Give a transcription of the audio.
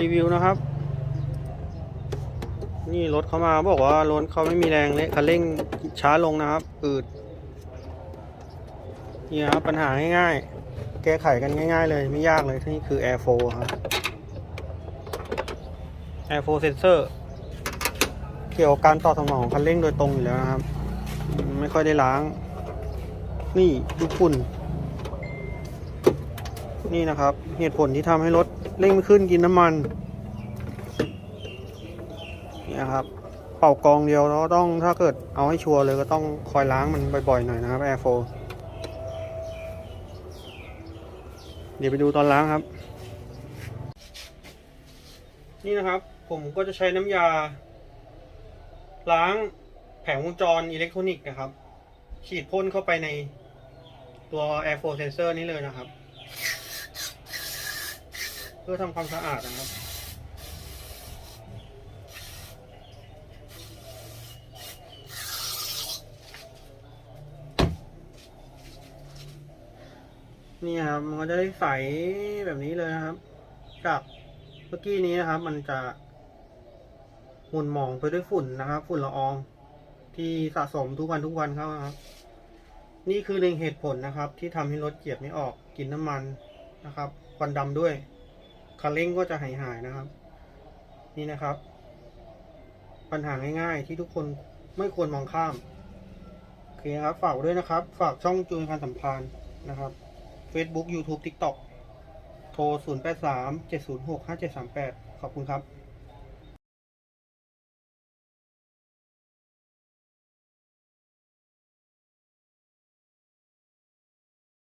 รีวิวนะครับ นี่รถเขามาบอกว่ารถเขาไม่มีแรงเลยคันเร่งช้าลงนะครับอืดนี่ครับปัญหาง่ายๆ แก้ไขกันง่ายๆเลยไม่ยากเลยนี่คือ Air 4ครับ Air 4 Sensor เกี่ยวกับการต่อสนองคันเร่งโดยตรงอยู่แล้วนะครับ ไม่ค่อยได้ล้าง นี่ดูฝุ่น นี่นะครับ เหตุผลที่ทำให้รถเร่งไม่ขึ้นกินน้ำมันนี่นะครับเป่ากองเดียวแล้วต้องถ้าเกิดเอาให้ชัวร์เลยก็ต้องคอยล้างมันบ่อยๆหน่อยนะครับ Air 4เดี๋ยวไปดูตอนล้างครับ นี่นะครับ ผมก็จะใช้น้ำยา ล้างแผงวงจรอิเล็กทรอนิกส์นะครับ ฉีดพ่นเข้าไปในตัว Air 4 Sensor นี้เลยนะครับ เพื่อทำความสะอาดนะครับ นี่ครับมันก็จะได้ใสแบบนี้เลยนะครับ จากเมื่อกี้นี้นะครับ มันจะหมุนหมองไปด้วยฝุ่นนะครับ ฝุ่นละออง ที่สะสมทุกวันทุกวันเข้าครับ นี่คือหนึ่งเหตุผลนะครับ ที่ทำให้รถเกียร์ไม่ออกกินน้ำมันนะครับควันดำด้วย คันเร่งก็จะหายหายๆนะครับ นี่นะครับ ปัญหาง่ายๆ ที่ทุกคนไม่ควรมองข้ามโอเคครับฝากด้วยนะครับ ฝากช่องจูนการสัมพันธ์นะครับ Facebook YouTube TikTok โทร 0 8 3 7 0 6 5 7 3 8 ขอบคุณครับ